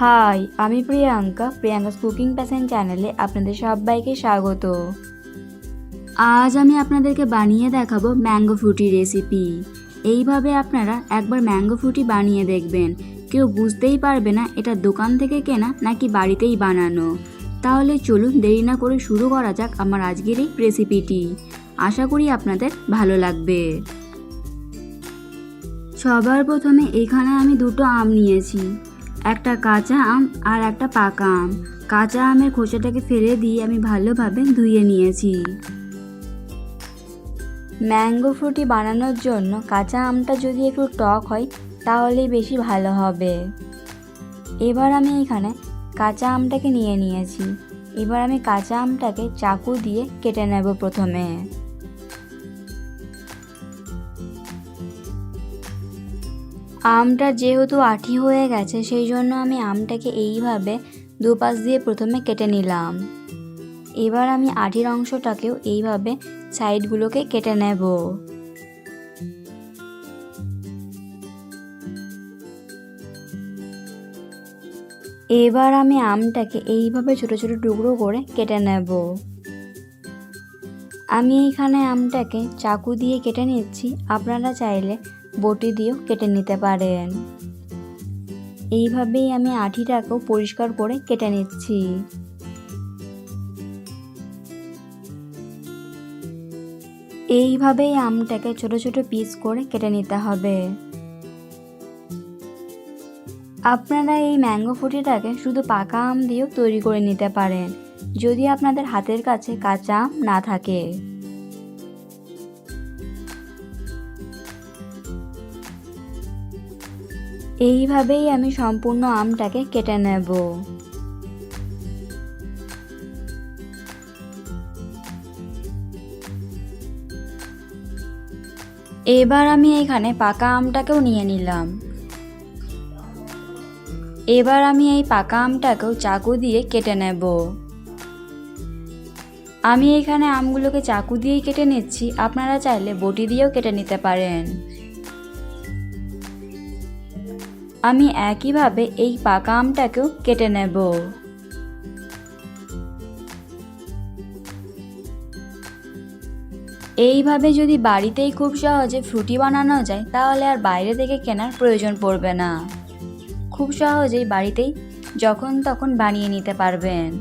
High আমি Priyanka Priyanka's cooking passion চ্যানেলে আপনাদের সবাইকে স্বাগত। আজ আমি আপনাদেরকে বানিয়ে দেখাবো ম্যাঙ্গো ফ্রুটি রেসিপি এইভাবে আপনারা একবার ম্যাঙ্গো ফ্রুটি বানিয়ে দেখবেন। কেউ বুঝতেই পারবে না এটা দোকান থেকে কেনা নাকি বাড়িতেই বানানো। তাহলে চলুন দেরি না করে শুরু করা যাক আমার আজকের এই রেসিপিটি আশা করি আপনাদের ভালো লাগবে। সবার প্রথমে এখানে আমি দুটো আম নিয়েছি। একটা কাঁচা আম আর একটা পাকা আম। কাঁচা আমের খোসাটাকে ফেলে দিয়ে আমি ভালোভাবে ধুয়ে নিয়েছি। ম্যাঙ্গো ফ্রুটি বানানোর জন্য কাঁচা আমটা যদি একটু টক হয়, তাহলেই বেশি ভালো হবে। এবার আমি এখানে কাঁচা আমটাকে নিয়ে নিয়েছি। এবার আমি কাঁচা আমটাকে চাকু দিয়ে কেটে নেব প্রথমে। আমটা যেহেতু আঠি হয়ে গেছে, সেই জন্য আমি আমটাকে এইভাবে দুপাশ দিয়ে প্রথমে কেটে নিলাম। এবার আমি আঠির অংশটাকেও এইভাবে সাইডগুলোকে কেটে নেব। এবার আমি আমটাকে এইভাবে ছোট ছোট টুকরো করে কেটে নেব। আমি এইখানে আমটাকে চাকু দিয়ে কেটে নিচ্ছি। আপনারা চাইলে বটি দিয়েও কেটে নিতে পারেন। এইভাবেই আমি আঠিটাকেও পরিষ্কার করে কেটে নিচ্ছি। এইভাবেই আমটাকে ছোট ছোট পিস করে কেটে নিতে হবে। আপনারা এই ম্যাঙ্গো ফুটিটাকে শুধু পাকা আম দিয়েও তৈরি করে নিতে পারেন। যদি আপনাদের হাতের কাছে কাঁচা আম না থাকে। এইভাবেই আমি সম্পূর্ণ আমটাকে কেটে নেব। এবার আমি এখানে পাকা আমটাকেও নিয়ে নিলাম। এবার আমি এই পাকা আমটাকেও চাকু দিয়ে কেটে নেব। আমি এখানে আমগুলোকে চাকু দিয়েই কেটে নিচ্ছি। আপনারা চাইলে বটি দিয়েও কেটে নিতে পারেন। আমি একইভাবে এই পাকা আমটাকেও কেটে নেব। এইভাবে যদি বাড়িতেই খুব সহজে ফ্রুটি বানানো যায়, তাহলে আর বাইরে থেকে কেনার প্রয়োজন পড়বে না। খুব সহজেই বাড়িতেই যখন তখন বানিয়ে নিতে পারবেন।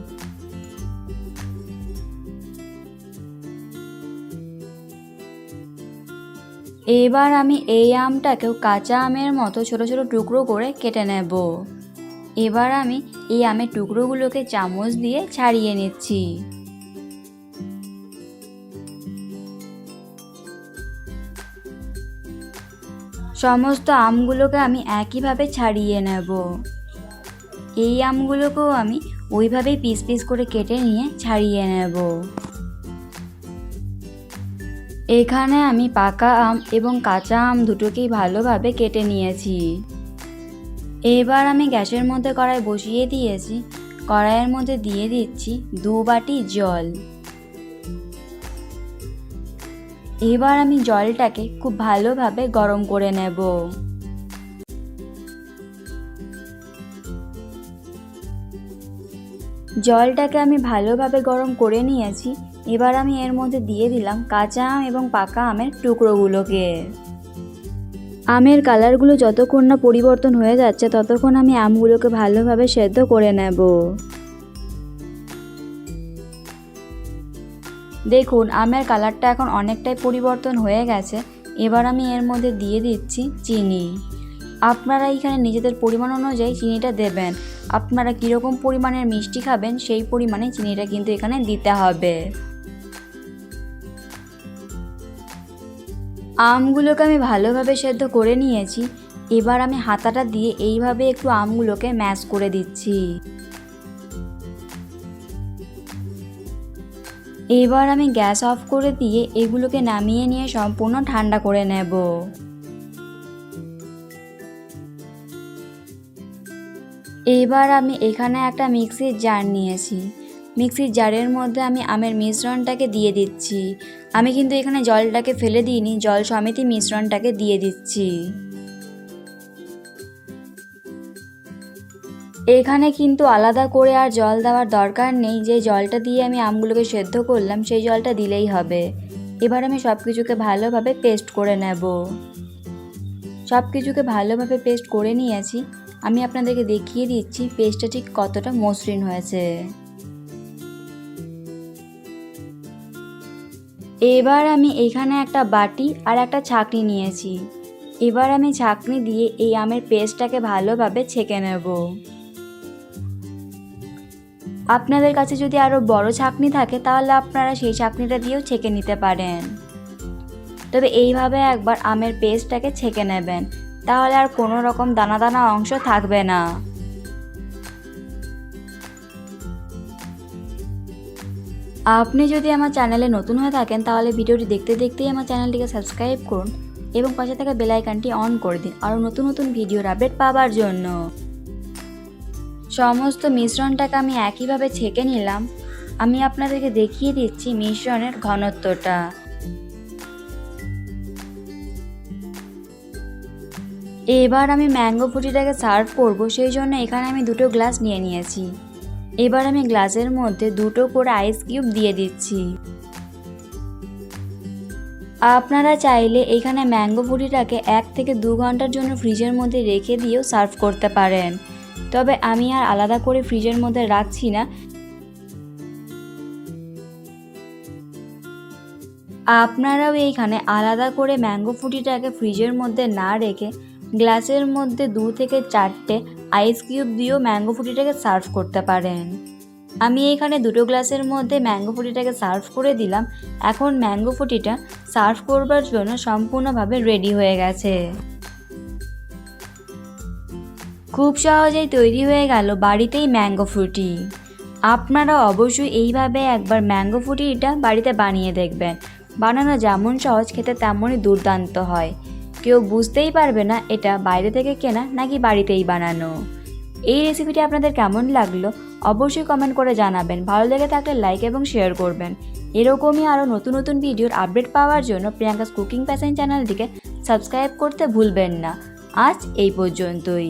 এবার আমি এই আমটাকেও কাঁচা আমের মতো ছোট ছোট টুকরো করে কেটে নেব। এবার আমি এই আমের টুকরোগুলোকে চামচ দিয়ে ছাড়িয়ে নিচ্ছি। সমস্ত আমগুলোকে আমি একইভাবে ছাড়িয়ে নেব। এই আমগুলোকেও আমি ওইভাবেই পিস পিস করে কেটে নিয়ে ছাড়িয়ে নেব। এখানে আমি পাকা আম এবং কাঁচা আম দুটোকেই ভালোভাবে কেটে নিয়েছি। এবার আমি গ্যাসের মধ্যে কড়াই বসিয়ে দিয়েছি। কড়াইয়ের মধ্যে দিয়ে দিচ্ছি দু বাটি জল। এবার আমি জলটাকে খুব ভালোভাবে গরম করে নেব। জলটাকে আমি ভালোভাবে গরম করে নিয়েছি। এবার আমি এর মধ্যে দিয়ে দিলাম কাঁচা আম এবং পাকা আমের টুকরোগুলোকে। আমের কালারগুলো যতক্ষণ না পরিবর্তন হয়ে যাচ্ছে, ততক্ষণ আমি আমগুলোকে ভালোভাবে সেদ্ধ করে নেব। দেখুন, আমের কালারটা এখন অনেকটাই পরিবর্তন হয়ে গেছে। এবার আমি এর মধ্যে দিয়ে দিচ্ছি চিনি। আপনারা এখানে নিজেদের পরিমাণ অনুযায়ী চিনিটা দেবেন। আপনারা কীরকম পরিমাণের মিষ্টি খাবেন, সেই পরিমাণে চিনিটা কিন্তু এখানে দিতে হবে। আমগুলোকে আমি ভালোভাবে সেদ্ধ করে নিয়েছি। এবার আমি হাতাটা দিয়ে এইভাবে একটু আমগুলোকে ম্যাশ করে দিচ্ছি। এবার আমি গ্যাস অফ করে দিয়ে এগুলোকে নামিয়ে নিয়ে সম্পূর্ণ ঠান্ডা করে নেব। এবার আমি এখানে একটা মিক্সির জার নিয়েছি। মিক্সির জারের মধ্যে আমি আমের মিশ্রণটাকে দিয়ে দিচ্ছি। আমি কিন্তু এখানে জলটাকে ফেলে দিইনি, জল সমেতই মিশ্রণটাকে দিয়ে দিচ্ছি। এখানে কিন্তু আলাদা করে আর জল দেওয়ার দরকার নেই। যে জলটা দিয়ে আমি আমগুলোকে সেদ্ধ করলাম, সেই জলটা দিলেই হবে। এবার আমি সব কিছুকে ভালোভাবে পেস্ট করে নেব। সব কিছুকে ভালোভাবে পেস্ট করে নিয়েছি। আমি আপনাদেরকে দেখিয়ে দিচ্ছি পেস্টটা ঠিক কতটা মসৃণ হয়েছে। এবার আমি এখানে একটা বাটি আর একটা ছাঁকনি নিয়েছি। এবার আমি ছাঁকনি দিয়ে এই আমের পেস্টটাকে ভালোভাবে ছেঁকে নেব। আপনাদের কাছে যদি আরও বড় ছাঁকনি থাকে, তাহলে আপনারা সেই ছাঁকনিটা দিয়েও ছেঁকে নিতে পারেন। তবে এইভাবে একবার আমের পেস্টটাকে ছেঁকে নেবেন, তাহলে আর কোনো রকম দানা দানা অংশ থাকবে না। আপনি যদি আমার চ্যানেলে নতুন হয়ে থাকেন, তাহলে ভিডিওটি দেখতে দেখতেই আমার চ্যানেলটিকে সাবস্ক্রাইব করুন এবং পাশে থাকা বেল আইকনটি অন করে দিন আরও নতুন নতুন ভিডিওর আপডেট পাওয়ার জন্য। সমস্ত মিশ্রণটাকে আমি একইভাবে ছেঁকে নিলাম। আমি আপনাদেরকে দেখিয়ে দিচ্ছি মিশ্রণের ঘনত্বটা। এবার আমি ম্যাঙ্গো ফুটিটাকে সার্ভ করব, সেই জন্য এখানে আমি দুটো গ্লাস নিয়ে নিয়েছি। এবার আমি গ্লাসের মধ্যে দুটো করে আইস কিউব দিয়ে দিচ্ছি। আপনারা চাইলে এখানে ম্যাঙ্গো ফুটিটাকে এক থেকে দু ঘণ্টার জন্য ফ্রিজের মধ্যে রেখে দিয়েও সার্ভ করতে পারেন। তবে আমি আর আলাদা করে ফ্রিজের মধ্যে রাখছি না। আপনারাও এইখানে আলাদা করে ম্যাঙ্গো ফুটিটাকে ফ্রিজের মধ্যে না রেখে গ্লাসের মধ্যে দু থেকে চারটে আইস কিউব দিয়েও ম্যাঙ্গো ফুটিটাকে সার্ভ করতে পারেন। আমি এখানে দুটো গ্লাসের মধ্যে ম্যাঙ্গো ফুটিটাকে সার্ভ করে দিলাম। এখন ম্যাঙ্গো ফুটিটা সার্ভ করবার জন্য সম্পূর্ণভাবে রেডি হয়ে গেছে। খুব সহজেই তৈরি হয়ে গেল বাড়িতেই ম্যাঙ্গো ফ্রুটি আপনারা অবশ্যই এইভাবে একবার ম্যাঙ্গো ফ্রুটিটা বাড়িতে বানিয়ে দেখবেন। বানানো যেমন সহজ, খেতে তেমনই দুর্দান্ত হয়। কেউ বুঝতেই পারবে না এটা বাইরে থেকে কেনা নাকি বাড়িতেই বানানো। এই রেসিপিটি আপনাদের কেমন লাগল অবশ্যই কমেন্ট করে জানাবেন। ভালো লেগে থাকলে লাইক এবং শেয়ার করবেন। এরকমই আরও নতুন নতুন ভিডিওর আপডেট পাওয়ার জন্য প্রিয়াঙ্কাস কুকিং প্যাশন চ্যানেলটিকে সাবস্ক্রাইব করতে ভুলবেন না। আজ এই পর্যন্তই।